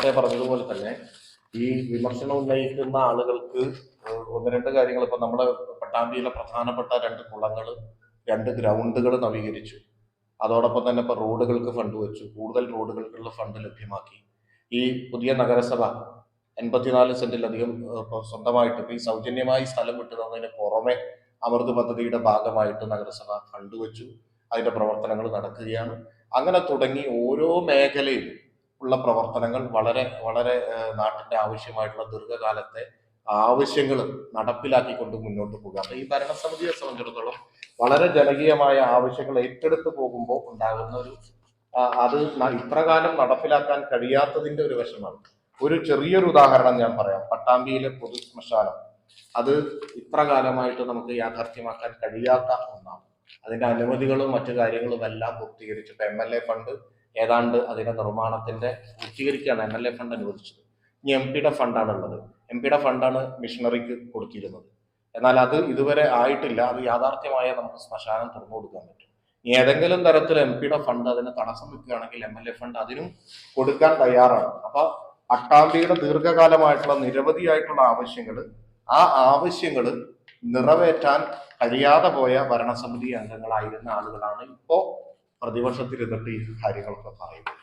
നേരത്തെ പറഞ്ഞതുപോലെ തന്നെ ഈ വിമർശനം ഉന്നയിക്കുന്ന ആളുകൾക്ക് ഒന്ന് രണ്ട് കാര്യങ്ങൾ ഇപ്പൊ നമ്മളെ പട്ടാമ്പിയിലെ പ്രധാനപ്പെട്ട രണ്ട് കുളങ്ങൾ രണ്ട് ഗ്രൗണ്ടുകൾ നവീകരിച്ചു. അതോടൊപ്പം തന്നെ ഇപ്പൊ റോഡുകൾക്ക് ഫണ്ട് വെച്ചു. കൂടുതൽ റോഡുകൾക്കുള്ള ഫണ്ട് ലഭ്യമാക്കി. ഈ പുതിയ നഗരസഭ എൺപത്തിനാല് സെന്റിലധികം സ്വന്തമായിട്ട് ഇപ്പൊ ഈ സൗജന്യമായി സ്ഥലം വിട്ടുതന്നതിന് പുറമെ അമൃത് പദ്ധതിയുടെ ഭാഗമായിട്ട് നഗരസഭ ഫണ്ട് വെച്ചു. അതിന്റെ പ്രവർത്തനങ്ങൾ നടക്കുകയാണ്. അങ്ങനെ തുടങ്ങി ഓരോ മേഖലയിലും ഉള്ള പ്രവർത്തനങ്ങൾ വളരെ വളരെ നാട്ടിന്റെ ആവശ്യമായിട്ടുള്ള ദീർഘകാലത്തെ ആവശ്യങ്ങൾ നടപ്പിലാക്കിക്കൊണ്ട് മുന്നോട്ട് പോകുക അപ്പൊ ഈ ഭരണസമിതിയെ സംബന്ധിച്ചിടത്തോളം വളരെ ജനകീയമായ ആവശ്യങ്ങൾ ഏറ്റെടുത്ത് പോകുമ്പോൾ ഉണ്ടാകുന്ന ഒരു അത് ഇപ്രകാരം നടപ്പിലാക്കാൻ കഴിയാത്തതിന്റെ ഒരു വശമാണ്. ഒരു ചെറിയൊരു ഉദാഹരണം ഞാൻ പറയാം. പട്ടാമ്പിയിലെ പൊതു ശ്മശാനം. അത് ഇപ്രകാലമായിട്ട് നമുക്ക് യാഥാർത്ഥ്യമാക്കാൻ കഴിയാത്ത ഒന്നാണ്. അതിന്റെ അനുമതികളും മറ്റു കാര്യങ്ങളും എല്ലാം പൂർത്തീകരിച്ചിട്ട് എം എൽ എ ഫണ്ട് ഏതാണ്ട് അതിന്റെ നിർമ്മാണത്തിന്റെ പൂർത്തീകരിക്കുകയാണ് എം എൽ എ ഫണ്ട് അനുവദിച്ചത്. ഇനി എം പിയുടെ ഫണ്ടാണ് ഉള്ളത്. എം പിയുടെ ഫണ്ടാണ് മിഷണറിക്ക് കൊടുത്തിരുന്നത്. എന്നാൽ അത് ഇതുവരെ ആയിട്ടില്ല. അത് യാഥാർത്ഥ്യമായ നമുക്ക് ശ്മശാനം തുറന്നു കൊടുക്കാൻ പറ്റും. ഇനി ഏതെങ്കിലും തരത്തിൽ എം പിയുടെ ഫണ്ട് അതിന് തടസ്സം വെക്കുകയാണെങ്കിൽ എം എൽ എ ഫണ്ട് അതിനും കൊടുക്കാൻ തയ്യാറാണ്. അപ്പൊ അട്ടാമ്പിയുടെ ദീർഘകാലമായിട്ടുള്ള നിരവധിയായിട്ടുള്ള ആവശ്യങ്ങൾ ആ ആവശ്യങ്ങൾ നിറവേറ്റാൻ കഴിയാതെ പോയ ഭരണസമിതി അംഗങ്ങളായിരുന്ന ആളുകളാണ് ഇപ്പോ പ്രതിപക്ഷത്തിരുന്നിട്ട് ഈ കാര്യങ്ങളൊക്കെ പറയുന്നത്.